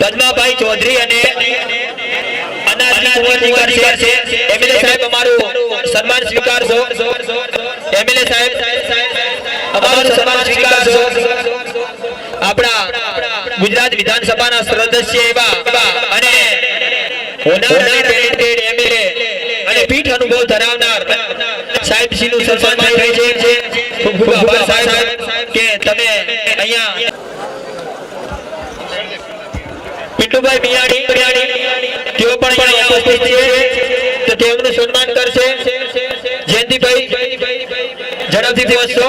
પદ્માભાઈ ચૌધરી અને ગુજરાત વિધાનસભાના સદસ્ય એવા અને પીઠ અનુભવ ધરાવનાર સાહેબ શ્રીનું સન્માન થઈ છે. ખૂબ ખૂબ સાહેબ. તમે અહીંયા પિન્ટુભાઈ બિયાડી બિયાડી તેઓ પણ અહીંયા ઉપસ્થિત છે. તો તેમનું સન્માન કરશે. જયંતિભાઈ, ઝડપથી પહોંચશો